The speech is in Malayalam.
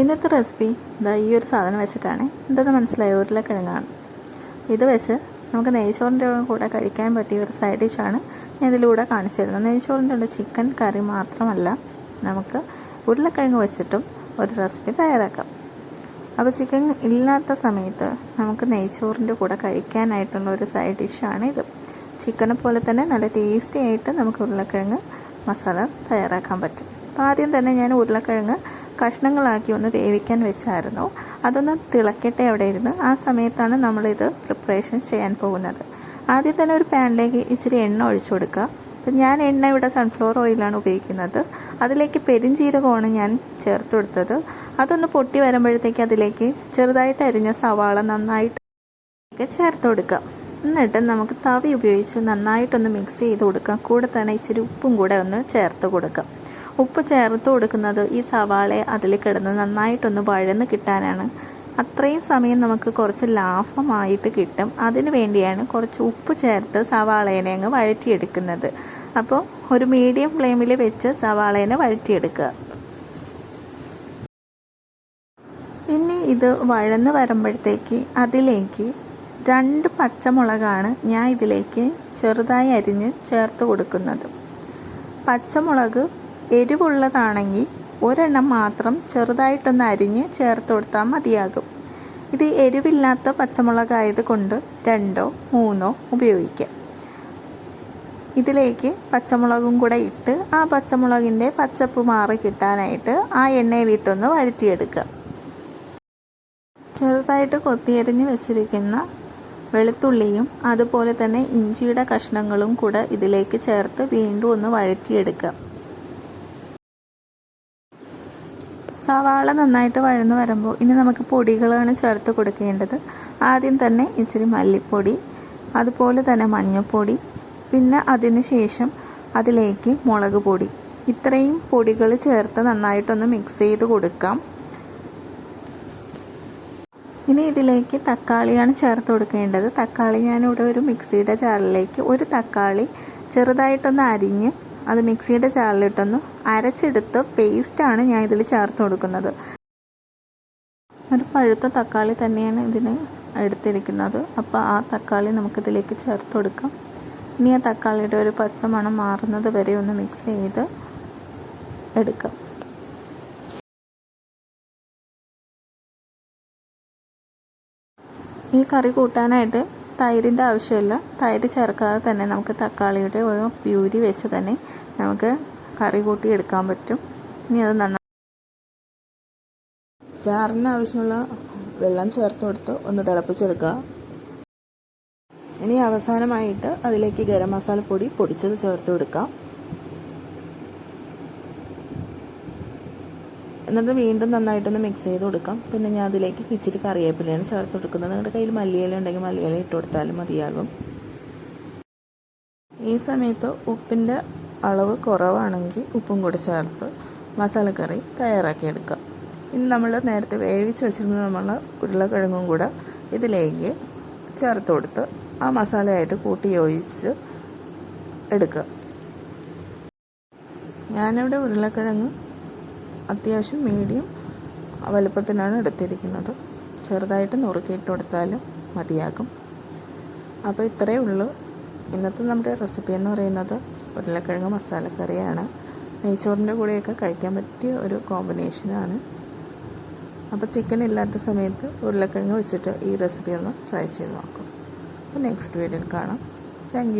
ഇന്നത്തെ റെസിപ്പി ഇതാ ഈ ഒരു സാധനം വെച്ചിട്ടാണ്. എന്തെന്ന് മനസ്സിലായോ? ഉരുളക്കിഴങ്ങാണ്. ഇത് വെച്ച് നമുക്ക് നെയ്ച്ചോറിന്റെ കൂടെ കഴിക്കാൻ പറ്റിയ ഒരു സൈഡ് ഡിഷാണ് ഞാൻ ഇതിലൂടെ കാണിച്ചു തരുന്നത്. നെയ്ച്ചോറിന്റെ കൂടെ ചിക്കൻ കറി മാത്രമല്ല നമുക്ക് ഉരുളക്കിഴങ്ങ് വെച്ചിട്ടും ഒരു റെസിപ്പി തയ്യാറാക്കാം. അപ്പോൾ ചിക്കൻ ഇല്ലാത്ത സമയത്ത് നമുക്ക് നെയ്ച്ചോറിന്റെ കൂടെ കഴിക്കാനായിട്ടുള്ള ഒരു സൈഡ് ഡിഷാണ് ഇത്. ചിക്കനെ പോലെ തന്നെ നല്ല ടേസ്റ്റി ആയിട്ട് നമുക്ക് ഉരുളക്കിഴങ്ങ് മസാല തയ്യാറാക്കാൻ പറ്റും. അപ്പോൾ ആദ്യം തന്നെ ഞാൻ ഉരുളക്കിഴങ്ങ് കഷ്ണങ്ങളാക്കി ഒന്ന് വേവിക്കാൻ വെച്ചായിരുന്നു. അതൊന്ന് തിളക്കട്ടെ അവിടെ ഇരുന്ന് ആ സമയത്താണ് നമ്മളിത് പ്രിപ്പറേഷൻ ചെയ്യാൻ പോകുന്നത്. ആദ്യം തന്നെ ഒരു പാനിലേക്ക് ഇച്ചിരി എണ്ണ ഒഴിച്ചു കൊടുക്കുക. അപ്പം ഞാൻ എണ്ണ ഇവിടെ സൺഫ്ലവർ ഓയിലാണ് ഉപയോഗിക്കുന്നത്. അതിലേക്ക് പെരിഞ്ചീരകമാണ് ഞാൻ ചേർത്ത് കൊടുത്തത്. അതൊന്ന് പൊട്ടി വരുമ്പോഴത്തേക്ക് അതിലേക്ക് ചെറുതായിട്ട് അരിഞ്ഞ സവാള നന്നായിട്ട് ചേർത്ത് കൊടുക്കുക. എന്നിട്ട് നമുക്ക് തവി ഉപയോഗിച്ച് നന്നായിട്ടൊന്ന് മിക്സ് ചെയ്ത് കൊടുക്കാം കൂടെ തന്നെ ഇച്ചിരി ഉപ്പും കൂടെ ഒന്ന് ചേർത്ത് കൊടുക്കാം ഉപ്പ് ചേർത്ത് കൊടുക്കുന്നത് ഈ സവാളയെ അതിൽ കിടന്ന് നന്നായിട്ടൊന്ന് വഴന്ന് കിട്ടാനാണ്. അത്രയും സമയം നമുക്ക് കുറച്ച് ലാഭമായിട്ട് കിട്ടും. അതിനു വേണ്ടിയാണ് കുറച്ച് ഉപ്പ് ചേർത്ത് സവാളേനെ അങ്ങ് വഴറ്റിയെടുക്കുന്നത്. അപ്പോൾ ഒരു മീഡിയം ഫ്ലെയിമിൽ വെച്ച് സവാളേനെ വഴറ്റിയെടുക്കുക. ഇനി ഇത് വഴന്ന് വരുമ്പോഴത്തേക്ക് അതിലേക്ക് രണ്ട് പച്ചമുളകാണ് ഞാൻ ഇതിലേക്ക് ചെറുതായി അരിഞ്ഞ് ചേർത്ത് കൊടുക്കുന്നത്. പച്ചമുളക് എരിവുള്ളതാണെങ്കിൽ ഒരെണ്ണം മാത്രം ചെറുതായിട്ടൊന്ന് അരിഞ്ഞ് ചേർത്ത് കൊടുത്താൽ മതിയാകും. ഇത് എരിവില്ലാത്ത പച്ചമുളകായത് കൊണ്ട് രണ്ടോ മൂന്നോ ഉപയോഗിക്കാം. ഇതിലേക്ക് പച്ചമുളകും കൂടെ ഇട്ട് ആ പച്ചമുളകിന്റെ പച്ചപ്പ് മാറി കിട്ടാനായിട്ട് ആ എണ്ണയിലിട്ടൊന്ന് വഴറ്റിയെടുക്കുക. ചെറുതായിട്ട് കൊത്തിയരിഞ്ഞ് വെച്ചിരിക്കുന്ന വെളുത്തുള്ളിയും അതുപോലെ തന്നെ ഇഞ്ചിയുടെ കഷ്ണങ്ങളും കൂടെ ഇതിലേക്ക് ചേർത്ത് വീണ്ടും ഒന്ന് വഴറ്റിയെടുക്കുക. സവാള നന്നായിട്ട് വഴന്ന് വരുമ്പോൾ ഇനി നമുക്ക് പൊടികളാണ് ചേർത്ത് കൊടുക്കേണ്ടത്. ആദ്യം തന്നെ ഇച്ചിരി മല്ലിപ്പൊടി അതുപോലെ തന്നെ മഞ്ഞൾപ്പൊടി പിന്നെ അതിന് ശേഷം അതിലേക്ക് മുളക് പൊടി. ഇത്രയും പൊടികൾ ചേർത്ത് നന്നായിട്ടൊന്ന് മിക്സ് ചെയ്ത് കൊടുക്കാം. ഇനി ഇതിലേക്ക് തക്കാളിയാണ് ചേർത്ത് കൊടുക്കേണ്ടത്. തക്കാളി ഞാനിവിടെ ഒരു മിക്സിയുടെ ജാറിലേക്ക് ഒരു തക്കാളി ചെറുതായിട്ടൊന്ന് അരിഞ്ഞ് അത് മിക്സിയുടെ ചാളിലിട്ടൊന്ന് അരച്ചെടുത്ത് പേസ്റ്റാണ് ഞാൻ ഇതിൽ ചേർത്ത് കൊടുക്കുന്നത്. ഒരു പഴുത്ത തക്കാളി തന്നെയാണ് ഇതിന് എടുത്തിരിക്കുന്നത്. അപ്പോൾ ആ തക്കാളി നമുക്കിതിലേക്ക് ചേർത്ത് കൊടുക്കാം. ഇനി ആ തക്കാളിയുടെ ഒരു പച്ചമണം മാറുന്നത് വരെ ഒന്ന് മിക്സ് ചെയ്ത് എടുക്കാം. ഈ കറി കൂട്ടാനായിട്ട് തൈരിന്റെ ആവശ്യമില്ല. തൈര് ചേർക്കാതെ തന്നെ നമുക്ക് തക്കാളിയുടെ ഒരു പ്യൂരി വെച്ച് തന്നെ നമുക്ക് കറി കൂട്ടി എടുക്കാൻ പറ്റും. ഇനി അത് നന്നായി ചാറിന് ആവശ്യമുള്ള വെള്ളം ചേർത്ത് കൊടുത്ത് ഒന്ന് തിളപ്പിച്ചെടുക്കുക. ഇനി അവസാനമായിട്ട് അതിലേക്ക് ഗരം മസാല പൊടി പൊടിച്ചത് ചേർത്ത് കൊടുക്കാം. എന്നിട്ട് വീണ്ടും നന്നായിട്ടൊന്ന് മിക്സ് ചെയ്ത് കൊടുക്കാം. പിന്നെ ഞാൻ അതിലേക്ക് ഇച്ചിരി കറിവേപ്പിലയാണ് ചേർത്ത് കൊടുക്കുന്നത്. നിങ്ങളുടെ കയ്യിൽ മല്ലിയില ഉണ്ടെങ്കിൽ മല്ലിയില ഇട്ട് കൊടുത്താലും മതിയാകും. ഈ സമയത്ത് ഉപ്പിന്റെ അളവ് കുറവാണെങ്കിൽ ഉപ്പും കൂടി ചേർത്ത് മസാലക്കറി തയ്യാറാക്കിയെടുക്കാം ഇനി നമ്മൾ നേരത്തെ വേവിച്ച് വെച്ചിരുന്ന നമ്മൾ ഉരുളക്കിഴങ്ങും കൂടെ ഇതിലേക്ക് ചേർത്ത് കൊടുത്ത് ആ മസാലയായിട്ട് കൂട്ടി യോജിച്ച് എടുക്കുക ഞാനിവിടെ ഉരുളക്കിഴങ്ങ് അത്യാവശ്യം മീഡിയം വലുപ്പത്തിനാണ് എടുത്തിരിക്കുന്നത്. ചെറുതായിട്ട് നുറുക്കിയിട്ട് കൊടുത്താലും മതിയാകും. അപ്പോൾ ഇത്രയേ ഉള്ളൂ. ഇന്നത്തെ നമ്മുടെ റെസിപ്പി എന്ന് പറയുന്നത് ഉരുളക്കിഴങ്ങ് മസാലക്കറിയാണ്. നെയ്ച്ചോറിന്റെ കൂടെയൊക്കെ കഴിക്കാൻ പറ്റിയ ഒരു കോമ്പിനേഷനാണ് അപ്പോൾ ചിക്കൻ ഇല്ലാത്ത സമയത്ത് ഉരുളക്കിഴങ്ങ് വെച്ചിട്ട് ഈ റെസിപ്പി ഒന്ന് ട്രൈ ചെയ്ത് നോക്കും. അപ്പോൾ നെക്സ്റ്റ് വീഡിയോയിൽ കാണാം. താങ്ക്